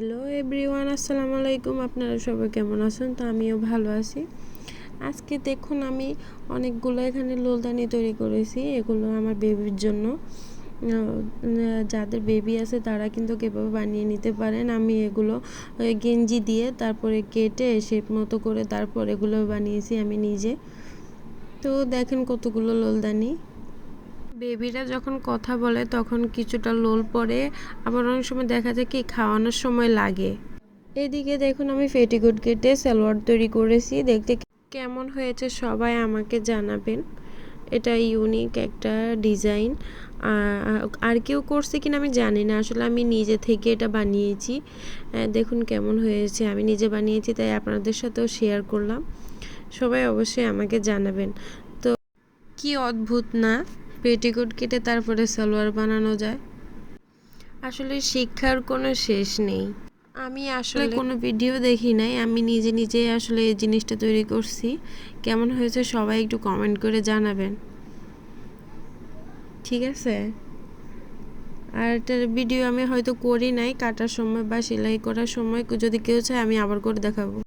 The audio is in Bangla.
হ্যালো এভরিওয়ান আসসালামু আলাইকুম। আপনারা সবাই কেমন আছেন? তো আমিও ভালো আছি। আজকে দেখুন, আমি অনেকগুলো এখানে লোলদানি তৈরি করেছি। এগুলো আমার বেবির জন্য। যাদের বেবি আছে, তারা কিন্তু কীভাবে বানিয়ে নিতে পারেন। আমি এগুলো গেঞ্জি দিয়ে তারপরে কেটে শেপ মতো করে তারপর এগুলো বানিয়েছি আমি নিজে। তো দেখেন কতগুলো লোলদানি। বেবিরা যখন কথা বলে, তখন কিছুটা লোল পড়ে। আবার অনেক সময় দেখা যায় কি, খাওয়ানোর সময় লাগে। এদিকে দেখুন, আমি পেটিকোট কেটে সালোয়ার তৈরি করেছি। দেখতে কেমন হয়েছে সবাই আমাকে জানাবেন। এটা ইউনিক একটা ডিজাইন। আর কেউ করছে কিনা আমি জানি না। আসলে আমি নিজে থেকে এটা বানিয়েছি। দেখুন কেমন হয়েছে। আমি নিজে বানিয়েছি, তাই আপনাদের সাথেও শেয়ার করলাম। সবাই অবশ্যই আমাকে জানাবেন। তো কি অদ্ভুত না? পেটিকোট কেটে তারপরে সালোয়ার বানানো যায়। আসলে শিক্ষার কোনো শেষ নেই। আমি আসলে কোনো ভিডিও দেখি নাই। আমি নিজে নিজে আসলে এই জিনিসটা তৈরি করছি। কেমন হয়েছে সবাই একটু কমেন্ট করে জানাবেন। ঠিক আছে? আর এটার ভিডিও আমি হয়তো করি নাই কাটার সময় বা সেলাই করার সময়। যদি কেউ চায় আমি আবার করে দেখাবো।